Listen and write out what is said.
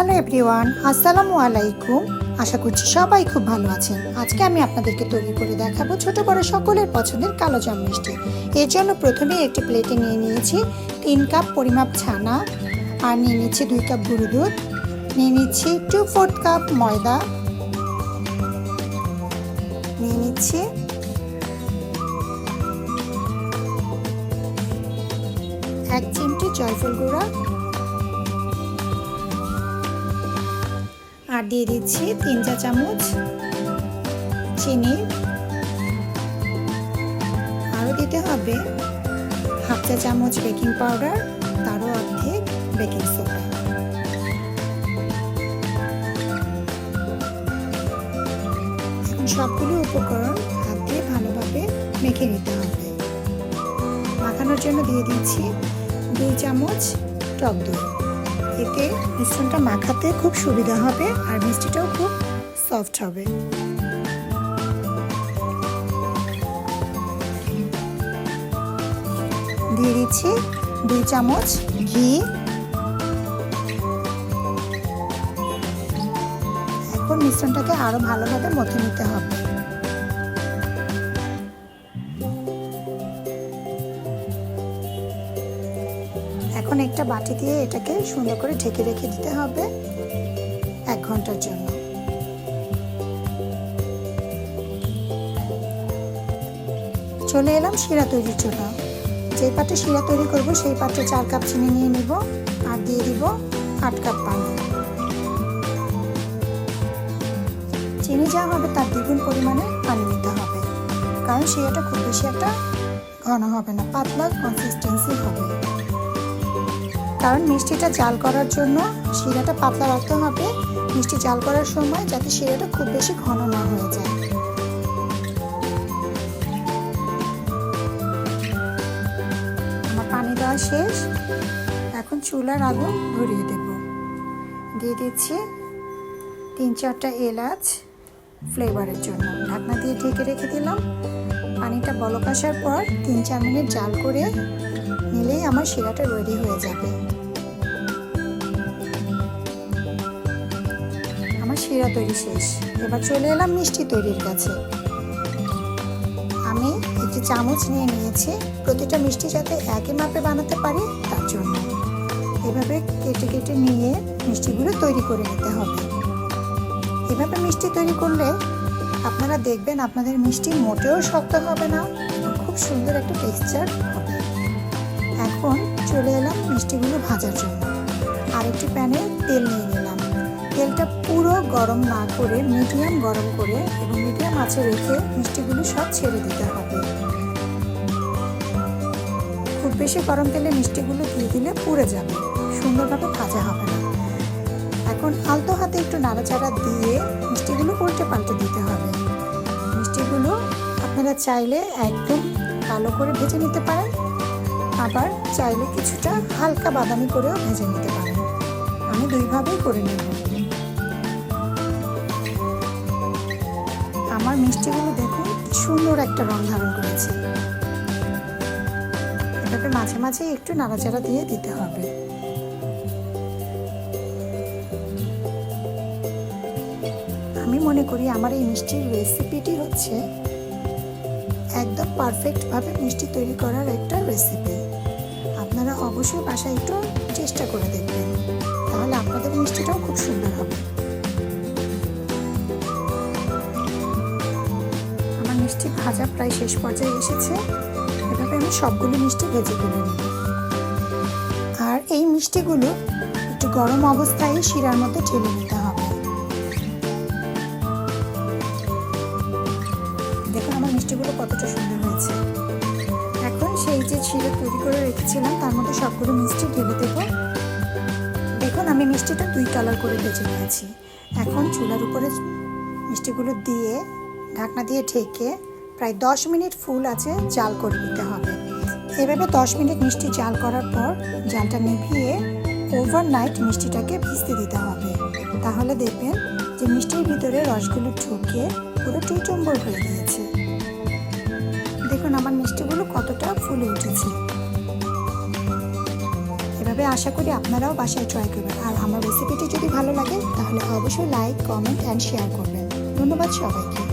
Hello everyone আসসালামু আলাইকুম আশা করছি সবাই খুব ভালো আছেন। আজকে আমি আপনাদেরকে তৈরি করে দেখাবো ছোট বড় সকলের পছন্দের কালো জাম মিষ্টি। এর জন্য প্রথমে একটি প্লেটে নিয়ে নিয়েছি তিন কাপ পরিমাপ ছানা আর নিয়ে নিচ্ছি দুই কাপ গুঁড়ো দুধ। নিয়ে নিচ্ছি টু ফোর্থ কাপ ময়দা। নিয়ে নিচ্ছি এক চিমটি জয়ফল গুঁড়া। আর দিয়ে দিচ্ছি তিন চা চামচ চিনি। আরও দিতে হবে হাফ চা চামচ বেকিং পাউডার, তারও অর্ধেক বেকিং সোডা। সবগুলো উপকরণ হাত দিয়ে ভালোভাবে মেখে নিতে হবে। মাখানোর জন্য দিয়ে দিচ্ছি দুই চামচ টক দই। এতে মিশ্রণটা মাখাতে খুব সুবিধা হবে আর মিষ্টিটাও খুব সফট হবে। দিয়ে দিচ্ছি দুই চামচ ঘি। এখন মিশ্রণটাকে আরও ভালোভাবে মথে নিতে হবে। এখন একটা বাটি দিয়ে এটাকে সুন্দর করে ঢেকে রেখে দিতে হবে এক ঘণ্টার জন্য। চলে এলাম শিরা তৈরির জন্য। যে পাত্রে শিরা তৈরি করব, সেই পাত্রে চার কাপ চিনি নিয়ে নিব আর দিয়ে দিব আট কাপ পানি। চিনি যা হবে তার দ্বিগুণ পরিমাণে পানি নিতে হবে। কারণ শিরাটা খুব বেশি একটা ঘন হবে না, পাতলা কনসিস্টেন্সি হবে। কারণ মিষ্টিটা জাল করার জন্য শিরাটা পাতলা রাখতে হবে। মিষ্টি জাল করার সময় যাতে শিরাটা খুব বেশি ঘন না হয়ে যায়। আমার পানি দেওয়া শেষ। এখন চুলার আগুন ধরিয়ে দেব। দিয়ে দিচ্ছি তিন চারটা এলাচ ফ্লেভারের জন্য। ঢাকনা দিয়ে ঢেকে রেখে দিলাম। পানিটা বলক আসার পর তিন চার মিনিট জাল করে নিলেই আমার শিরাটা রেডি হয়ে যাবে। শিরা তৈরি শেষ। এবার চলে এলাম মিষ্টি তৈরির কাছে। আমি একটি চামচ নিয়ে নিয়েছি। প্রতিটা মিষ্টি যাতে একই মাপে বানাতে পারি, তার জন্য। এভাবে কেটে কেটে নিয়ে মিষ্টিগুলো তৈরি করে নিতে হবে। এভাবে মিষ্টি তৈরি করলে আপনারা দেখবেন আপনাদের মিষ্টি মোটেও শক্ত হবে না, খুব সুন্দর একটা টেক্সচার হবে। এখন চলে এলাম মিষ্টিগুলো ভাজার জন্য। আরেকটি প্যানে তেল নিয়ে নিলাম। তেলটা পুরো গরম না করে মিডিয়াম গরম করে এবং মিডিয়াম আঁচে রেখে মিষ্টিগুলো সব ছেড়ে দিতে হবে। খুব বেশি গরম তেলে মিষ্টিগুলো দিয়ে দিলে পুড়ে যাবে, সুন্দরভাবে ভাজা হবে না। এখন আলতো হাতে একটু নাড়াচাড়া দিয়ে মিষ্টিগুলো উল্টে পাল্টে দিতে হবে। মিষ্টিগুলো আপনারা চাইলে একদম কালো করে ভেজে নিতে পারেন, আবার চাইলে কিছুটা হালকা বাদামি করেও ভেজে নিতে পারেন। আমি দুইভাবেই করে নেব। মিষ্টিগুলো দেখুন সুন্দর একটা রং ধারণ করেছে। এভাবে মাঝে মাঝে একটু নাড়াচাড়া দিয়ে দিতে হবে। আমি মনে করি আমার এই মিষ্টির রেসিপিটি হচ্ছে একদম পারফেক্টভাবে মিষ্টি তৈরি করার একটা রেসিপি আপনারা অবশ্যই বাসায় একটু চেষ্টা করে দেখবেন। ভাজা প্রায় শেষ পর্যায়ে এসেছে। এভাবে আমি সবগুলো মিষ্টি ভেজে তুলে নিব। আর এই মিষ্টিগুলো একটু গরম অবস্থায় শিরার মধ্যে ঢেলে নিতে হবে। দেখুন আমার মিষ্টিগুলো কতটা সুন্দর হয়েছে। এখন সেই যে শিরা তৈরি করে রেখেছিলাম, তার মধ্যে সবগুলো মিষ্টি ঢেলে দেব। দেখুন আমি মিষ্টিটা দুই কালার করে ভেজে নিয়েছি। এখন চুলার উপরে মিষ্টিগুলো দিয়ে ঢাকনা দিয়ে ঢেকে প্রায় দশ মিনিট ফুল আছে, জাল করে নিতে হবে। এভাবে দশ মিনিট মিষ্টি জাল করার পর জালটা নিভিয়ে ওভারনাইট মিষ্টিটাকে ভিজতে দিতে হবে। তাহলে দেখবেন যে মিষ্টির ভিতরে রসগুলো ঢুকে পুরো টুটম্বর হয়ে গিয়েছে। দেখুন আমার মিষ্টিগুলো কতটা ফুলে উঠেছে। এভাবে আশা করি আপনারাও বাসায় ট্রাই করবেন। আর আমার রেসিপিটি যদি ভালো লাগে, তাহলে অবশ্যই লাইক কমেন্ট অ্যান্ড শেয়ার করবেন। ধন্যবাদ সবাইকে।